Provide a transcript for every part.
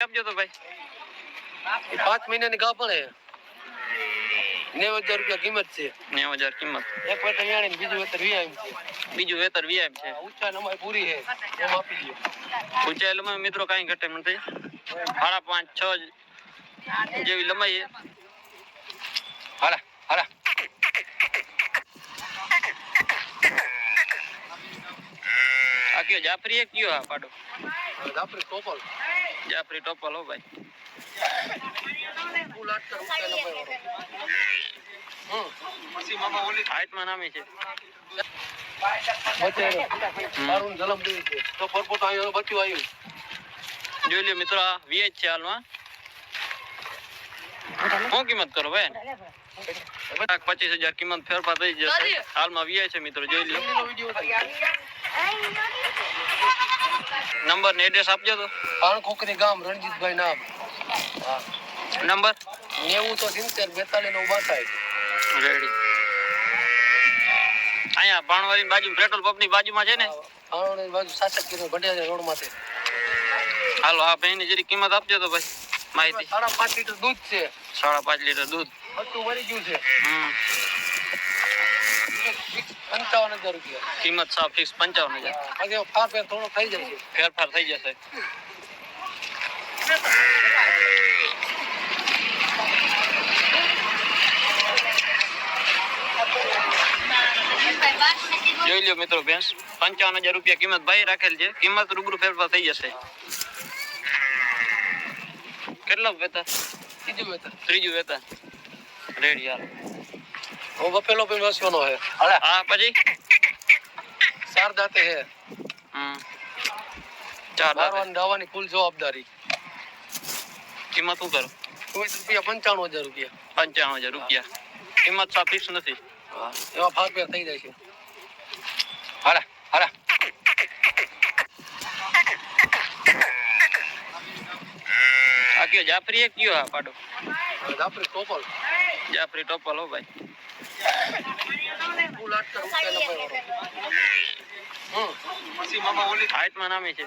આપજો તો ભાઈ? એ પાંચ મહિનાની ગા પડે નેવું હજાર રૂપિયા કિંમત છે. નેવું હજાર કિંમત. એક વેતર યાણી ને બીજું વેતર વીઆઈમ છે. બીજું વેતર વીઆઈમ છે. ઊંચા નમાઈ પૂરી છે. એમ આપી દો ઊંચાઈ લંબાઈ મિત્રો કાંઈ ઘટે નથી. સાડા પાંચ છ જેવી લંબાઈ છે. હાલા હાલા. આ કયો જાફરી એક કયો આ પાડો? આપણે ટોપલ જાફરી ટોપલ હો ભાઈ. હાઈટમાં નામી છે. જોઈ લ્યો મિત્રો આ વીએચ છે હાલમાં. શું કિંમત કરો ભાઈ? લાખ પચીસ હજાર કિંમત ફેરફાર થઈ જશે. હાલમાં વીઆઈ છે મિત્રો જોઈ થાય નંબર ને એડ્રેસ આપજો તો. પાણ ખોખરી ગામ રણજીતભાઈ નામ. નંબર? નેવું તો સિત્તેર બેતાલીસ નો બાસાય રેડી. અહીંયા ભાણવારી બાજુ પેટ્રોલ પંપની બાજુમાં છે ને? ભાણવારી બાજુ શાસક કિલો ભંડિયા રોડમાંથી હાલો આ ભાઈની જરી કિંમત આપજો તો ભાઈ માહિતી. સાડા પાંચ લીટર દૂધ છે. સાડા પાંચ લીટર દૂધ. બધું મરી ગયું છે. હમ. પંચાવન હજાર રૂપિયા. કિંમત સાવ ફિક્સ પંચાવન હજાર. આજે ફાર ફેર થોડો થઈ જાય છે. ફેરફાર થઈ જશે. જોઈ લ્યો મિત્રો ભેંસ. પંચાવન હજાર રૂપિયા કિંમત ભાઈ રાખેલ છે. કિંમત રૂબરૂ ફેરફાર થઈ જશે. કેટલો વેતન? ત્રીજું વેતન. ત્રીજું વેતન. રેડી હાલ. હું બફેલો પણ વસ્યોનો હે હાલે હા પછી ચાર દાંતે છે હમ ચાર દાંતે. દાવાની કુલ જવાબદારી કિંમત શું કરો ચોવીસ રૂપિયા પંચાણું હજાર રૂપિયા પંચાવન હજાર રૂપિયા કિંમત સાવ ફિક્સ નથી હા એમાં ફેર થઈ જાય છે હાલે હાલે આ કયો જાફરી એક કયો આ પાડો જાફરી ટોપલ જાફરી ટોપલ હો ભાઈ ફૂલ આઠ રૂપિયા નંબર હમ હાઈટમાં નામી છે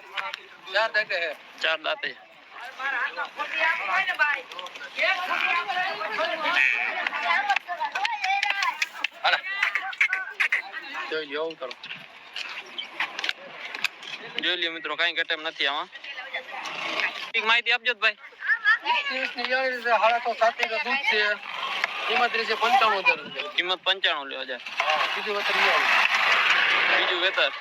ચાર દાંતે છે ચાર દાંતે હાલે જોઈ લ્યો આવું કરો જોઈ લ્યો મિત્રો, કાંઈ ઘટે એમ નથી આમાં. એક માહિતી આપજો તો ભાઈ. ત્રીસની યાળી છે હાડા તો સાત લીટર દૂધ છે. કિંમત રહેશે પંચાણું હજાર રૂપિયા. કિંમત પંચાણું હજાર. બીજું વેતર બીજું વેતર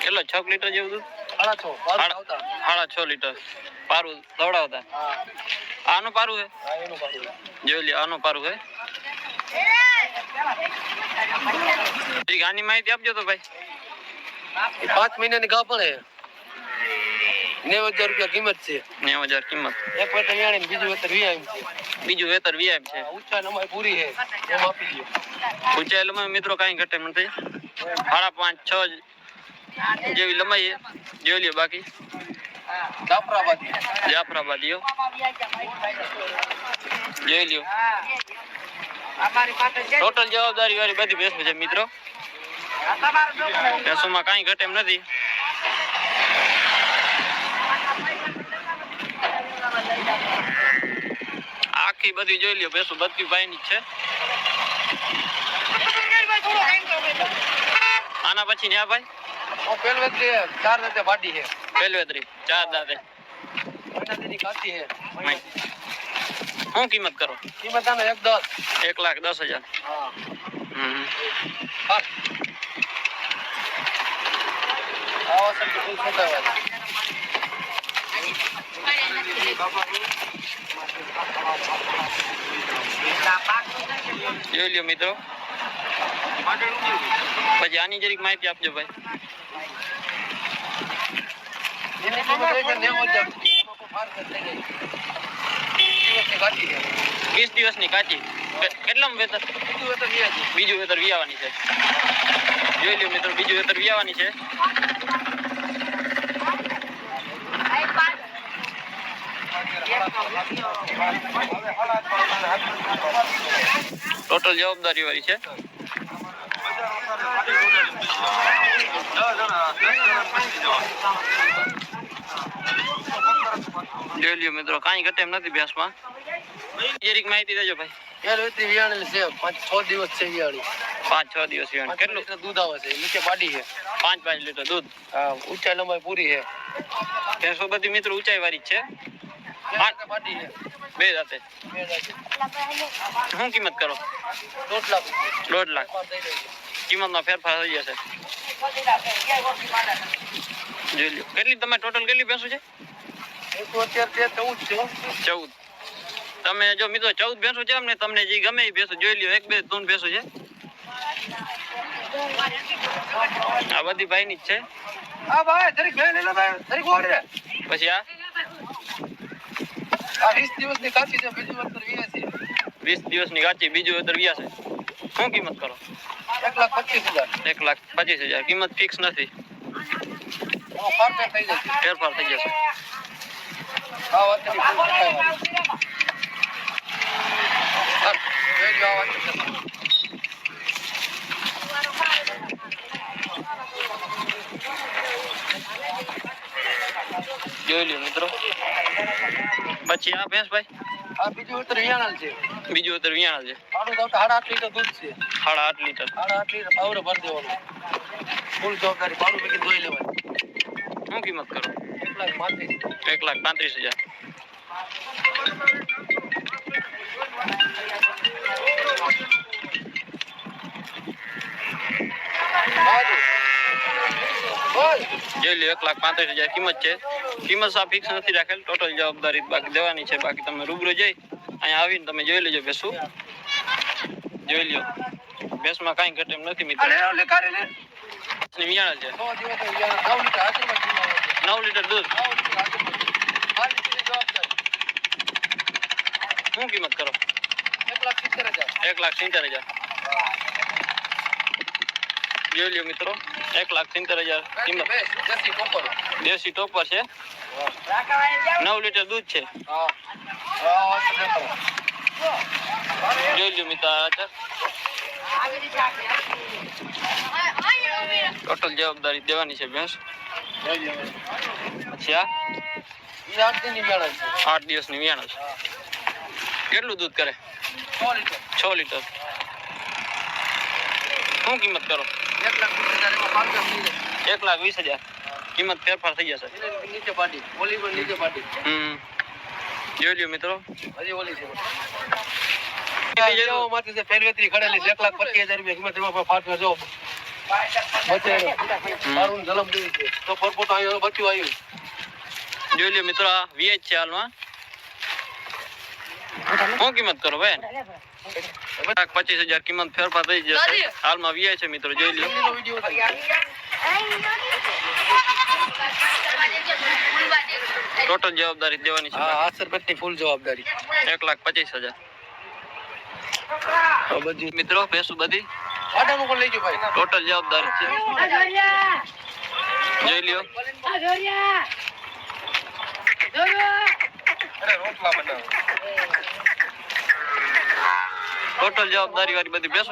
કેટલો છ લીટર જેવું દૂધ? સાડા છ લીટર. પારું દવડાવતા આનું પારું છે હા જોઈ લ્યો આનું પારું છે ઠીક આની માહિતી આપજો તો ભાઈ. પાંચ મહિનાની ગા પડે નેવું હજાર રૂપિયા કિંમત છે. નેવું હજાર કિંમત. એક વેતર યાણી ને બીજું વેતર વીઆઈમ છે. બીજું વેતર વીઆઈમ છે. હા, ઊંચા નમાઈ પૂરી છે. એમ આપી દો ઊંચાઈ લંબાઈ મિત્રો કાંઈ ઘટે એમ નથી. સાડા પાંચ છ જેવી લંબાઈ છે. જોઈ લ્યો બાકી. જાફરાબાદી. જાફરાબાદીઓ. જોઈ લ્યો. ટોટલ જવાબદારી વાળી બધી ભેંસો છે મિત્રો. ભેંસોમાં કાંઈ ઘટે એમ નથી. આખી બધી જોઈ લ્યો ભેંસો બધી ભાઈની જ છે. આના પછી ન્યા ભાઈ? ઓ પેલ વેતરી ચાર વેતે વાડી છે પેલવેતરી, ચાર દાદે મહિનાની કાચી છે શું કિંમત કરો? કિંમત આનો એક દસ એક લાખ દસ હજાર. હા હમ. હા આવો સર ફૂલ છોટાવા જોઈ લ્યો મિત્રો. પછી આની જરીક માહિતી આપજો ભાઈ. વીસ દિવસની કાચી. કે- વેતર બીજું વેતર વિયાવાની છે. જોઈ લ્યો મિત્રો, બીજું વેતર વિયાવાની છે. ટોટલ જવાબદારી વાળી છે. જોઈ લ્યો મિત્રો કાંઈ ઘટે એમ નથી ભેંસમાં જરીક માહિતી દેજો ભાઈ. પેલ વેતરી વિયાણેલી છે. પાંચ છ દિવસ છે વિયાણી. પાંચ છ દિવસ વિયાણ. કેટલું? દૂધ આવે છે. નીચે પાડી છે. પાંચ પાંચ લીટર દૂધ. હા ઊંચાઈ લંબાઈ પૂરી છે. ભેંસો બધી મિત્રો ઊંચાઈ વાળી છે. બે જાતે. શું કિંમત કરો? દોઢ લાખ. દોઢ લાખ છે. કિંમતમાં ફેરફાર થઈ જશે. જોઈ લો કેટલી તમે ટોટલ કેટલી ભેંસો છે? ચૌદ. છે તમે જો મિત્રો ચૌદ ભેંસો છે અમને તમને જે ગમે એ ભેંસો જોઈ લ્યો. એક બે ત્રણ ભેંસો છે. આ બધી જ છે. ભાઈ જરીક ઓર રે પછી આ? આ વીસ દિવસની કાચી છે બીજું વીએ છે વીસ દિવસની કાચી બીજું વેતર વ્યા છે. શું કિંમત કરો? એક લાખ પચીસ હજાર. એક લાખ પચીસ હજાર. કિંમત ફિક્સ નથી. એમાં ફાર થઈ જશે. ફેરફાર થઈ જશે. આ વાત. જોઈ લ્યો મિત્રો. પછી આ ભેંસ ભાઈ? આ બીજી ઉતર વિયાણલ છે. બીજું વેતર વિયાણા છે. પાડું તો સાડા આઠ લીટર દૂધ છે. સાડા આઠ લીટર. સાડા આઠ લીટર પાવડર ભરી દેવાનું. ફૂલ જવાબદારી પાડું બીજી ધોઈ લેવાની. શું કિંમત કરો? એક લાખ પાંત્રીસ એક લાખ પાંત્રીસ હજાર. બાજુ. બોલ જોઈ લો એક લાખ પાંત્રીસ હજાર કિંમત છે. કિંમત સા ફિક્સ નથી રાખેલ ટોટલ જવાબદારી બાકી દેવાની છે. બાકી તમે રૂબરૂ જઈ અહીંયા આવીને તમે જોઈ લેજો ભેંસું. જોઈ લ્યો. બેસમાં કાંઈ ઘટે એમ નથી મિત્રો. લે વિયાણા છે. નવ લીટર દૂધ. શું કિંમત કરો? એક લાખ સિત્તેર હજાર. એક લાખ સિત્તેર હજાર. જોઈ લ્યો મિત્રો. એક લાખ સિત્તેર હજાર કિંમત. દેશી ટોપર છે. નવ લીટર દૂધ છે. જોઈ લ્યો મિત્રો ટોટલ જવાબદારી દેવાની છે ભેંસ. પછી આ? આઠ દિવસની વિયાણા છે કેટલું દૂધ કરે? છ લીટર. શું કિંમત કરો? એક લાખ વીસ હજાર. કિંમત ફેરફાર થઈ જશે. નીચે પાટી ઓલી પણ નીચે પાટી હમ. જોઈ લ્યો મિત્રો. હજી ઓલી છે મિત્રો, આ વીએચ છે હાલમાં. શું કિંમત કરો ભાઈ? લાખ પચીસ હજાર કિંમત ફેરફાર થઈ જશે હાલમાં વીએ છે મિત્રો જોઈ થાય ટોટલ જવાબદારી દેવાની છે. હા આસર પેટની ફૂલ જવાબદારી. એક લાખ પચીસ હજાર. મિત્રો ભેંસું બધી? ટોટલ જવાબદારી છે. જોઈ લ્યો. રોટલા બનાવો. ટોટલ જવાબદારી વાળી બધી ભેંસો